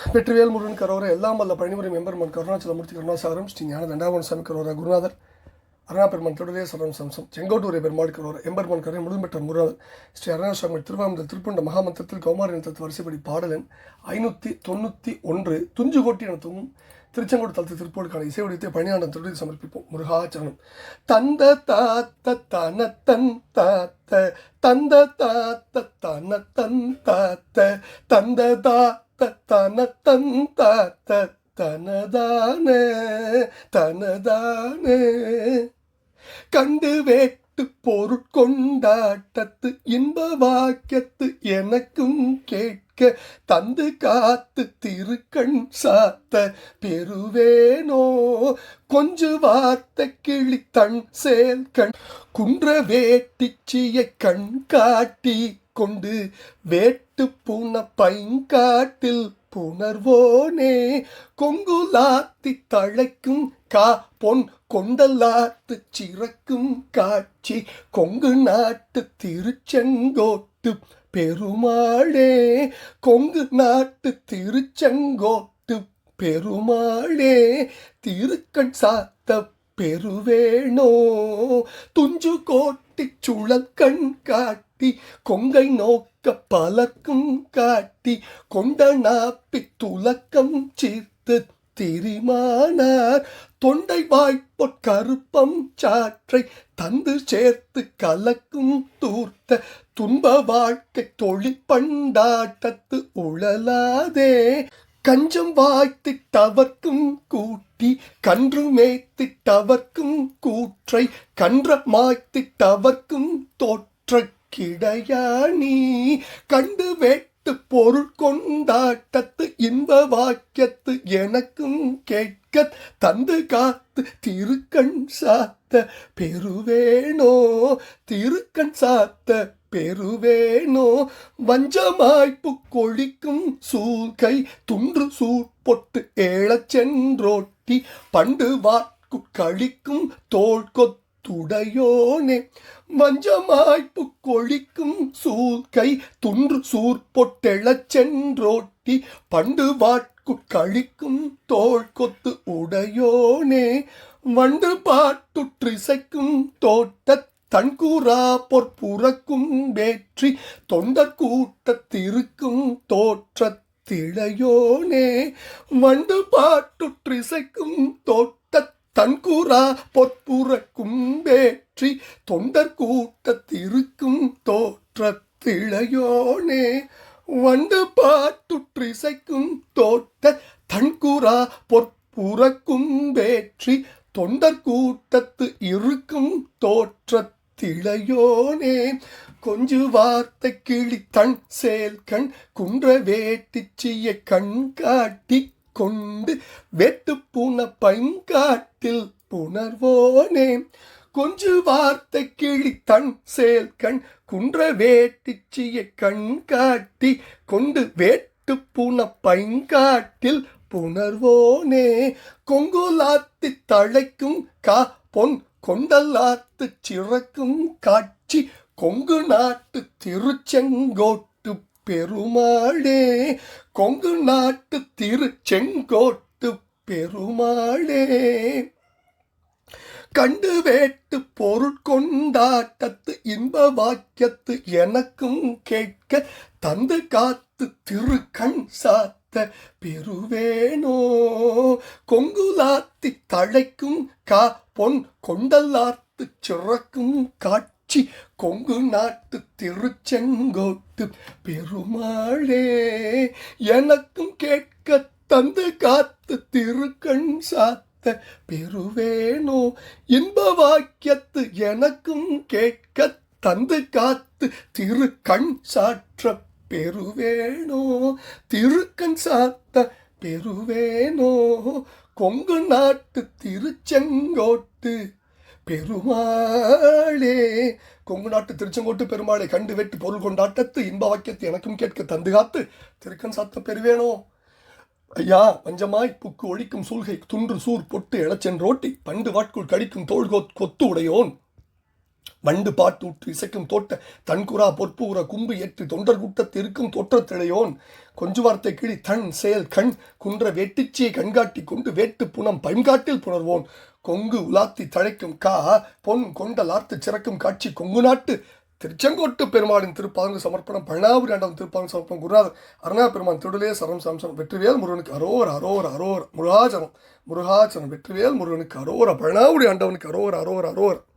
வெற்றிவேல் முருகன் கரோர எல்லாம் வல்ல பழனிமுறை மெம்பர்மன் கருணாச்சலமூர்த்தி கருணாசாரம் ஸ்ரீ ஞான தண்டாபன் சாமி கரோர குருநாதர் அருணா பெருமான் தொடரே சரணம் சம்சம் செங்கோட்டூரை பெருமாள் கரோர எம்பெருமான் கரை முழும்பெற்ற முருகன் ஸ்ரீ அருணாசாமி திருவாமந்த திருப்பண்ட மகாமந்திரத்தில் கௌமாரின் தத்து வரிசைப்படி பாடலன் ஐநூற்றி தொண்ணூற்றி ஒன்று துஞ்சுகோட்டி என தூங்கும் திருச்செங்கோடு தளத்து திருப்போடுக்கான இசை வடிவத்தை பணியாண்டம் தொடர்ந்து சமர்ப்பிப்போம். முருகாச்சரணம் தந்த தாத்த தன தன் தாத்த தந்த தாத்த தன தன் தாத்த தந்த தா தன தன் தாத்த தனதான தனதான. கண்டு வேட்டு பொருட்கொண்டாட்டத்து இன்ப வாக்கியத்து எனக்கும் கேட்க தந்து காத்து திருக்கண் சாத்த பெறுவேனோ? கொஞ்சு வார்த்தை கிளி தன் சேல் கண் குன்ற வேட்டிச்சியை கண் காட்டி கொண்டு வேட்டு பூன பைங்காட்டில் புணர்வோனே. கொங்குலாத்தி தழைக்கும் கா பொன் கொண்டலாத்து சிறக்கும் காட்சி. கொங்கு நாட்டு திருச்செங்கோட்டு பெருமாளே. கொங்கு நாட்டு திருச்செங்கோட்டு பெருமாளே. திருக்கண் சாத்த பெருவேணோ. துஞ்சு கோட்டி சுழல் கண் காட்டி கொங்கை நோக்க பலக்கும் காட்டி கொண்ட நாப்பி துலக்கம் சீர்த்து திரிமானார். தொண்டை வாய்ப்பொற் கருப்பம் சாற்றை தந்து சேர்த்து கலக்கும் தூர்த்த துன்ப வாழ்க்கை தொழிற்பண்டாட்டத்து உழலாதே. கஞ்சம் வாய்த்திட்டவர்க்கும் கூட்டி கன்று மேய்த்திட்டவர்க்கும் கூற்றை கன்ற மாய்த்திட்டவர்க்கும் தோற்ற கிடையாணி கண்டு வேட்டு பொருள் கொண்டாட்டத்து இன்ப வாக்கியத்து எனக்கும் கேட்க தந்து காத்து திருக்கண் சாத்த பெருவேணோ திருக்கண் சாத்த பெருவேனோ வஞ்சமாய்ப்பு கொழிக்கும் சூழ்கை துன்று சூட்பொட்டு ஏழச் சென்றோட்டி பண்டு வாக்கு கழிக்கும் தோல் துடையோனே வஞ்சமாய்ப்பு கொழிக்கும் சூழ்கை துன்று சூர் பொட்டெழச் சென்றோட்டி பண்டு வாட்கு கழிக்கும் தோல் கொத்து உடையோனே வண்டு பாட்டுற்றிசைக்கும் தோட்டத் தன்கூரா பொற்புறக்கும் வேற்றி தொண்டர் கூட்டத்திருக்கும் தோற்றத்திழையோனே வண்டு பாட்டுற்றிசைக்கும் தோட்ட தன்கூரா பொற்புறக்கும் தொண்டர் கூட்டத்திருக்கும் தோற்றத்திழையோனே வந்து பாட்டுற்றிசைக்கும் தோட்ட தன்குரா பொற்புறக்கும் வேற்றி தொண்டர் கூட்டத்து இருக்கும் தோற்றத்திழையோனே. கொஞ்சு வார்த்தை கிளி தன் சேல் கண் குன்ற வேட்டிச்சிய கண் காட்டி கொண்டு வெட்டு பூன பைங்காட்டில் புணர்வோனே. கொஞ்சு வார்த்தை கிழி தன் சேல் கண் குன்ற வேட்டிச்சிய கண் காட்டி கொண்டு வேட்டு பூன பைங்காட்டில் புணர்வோனே. கொங்குலாத்தி தழைக்கும் கா பொன் கொண்டல்லாத்து சிறக்கும் காட்சி கொங்கு நாட்டு திருச்செங்கோட்டு பெருமாளே. கொங்கு நாட்டு திருச்செங்கோட்டு பெருமாளே. கண்டு வேட்டு பொருள் கொண்டாட்டத்து இன்ப வாக்கியத்து எனக்கும் கேட்க தந்து காத்து திரு கண் சாத்த பெருவேனோ கொங்குலாத்தி தழைக்கும் கா பொன் கொண்டல்லாத்து சிறக்கும் காட்சி கொங்கு நாட்டு திருச்செங்கோட்டு பெருமாளே. எனக்கும் கேட்க தந்து காத்து திருக்கண் சாத்த பெருவேனோ இன்ப வாக்கியத்து எனக்கும் கேட்க தந்து காத்து திரு கண் சாற்ற பெருவேணோ திருக்கண் சாத்த பெருவேனோ கொங்கு நாட்டு திருச்செங்கோட்டு பெருமாளே. கொங்கு நாட்டு திருச்செங்கோட்டு பெருமாளை கண்டு வெட்டு பொருள் கொண்டாட்டத்து இன்ப வாக்கியத்தை எனக்கும் கேட்க தந்து காத்து திருக்கண் சாத்த பெருவேனோ ஐயா பஞ்சமாய் புக்கு ஒழிக்கும் சூழ்கை துன்று சூர் பொட்டு எழச்சென்றோட்டி ரோட்டி பண்டு வாட்குள் கடிக்கும் தோள் கொத்து உடையோன். வண்டு பாட்டு உற்று இசைக்கும் தோட்ட தன்குரா பொற்புற கும்பு ஏற்று தொண்டர் கூட்டத்திற்கும் தோற்றத்திடையோன் கொஞ்சு வார்த்தை கிளி தன் செயல் கண் குன்ற வேட்டிச்சியை கண்காட்டி கொண்டு வேட்டு புனம் பைங்காட்டில் புணர்வோன். கொங்கு உலாத்தி தழைக்கும் கா பொன் கொண்டலார்த்து சிறக்கும் காட்சி கொங்கு நாட்டு திருச்செங்கோட்டு பெருமாளின் திருப்பாங்கு சமர்ப்பணம் பழனாபுரி ஆண்டவன் திருப்பாங்கு சமர்ப்பணம் குருநாதர் அருணா பெருமான் திருடலே சரம் சம்சம் வெற்றிவேல் முருகனுக்கு அரோர் அரோர் அரோர் முருகாச்சரம் முருகாச்சரம் வெற்றிவேல் முருகனுக்கு அரோர பழனாபுரி ஆண்டவனுக்கு அரோர் அரோர் அரோர்.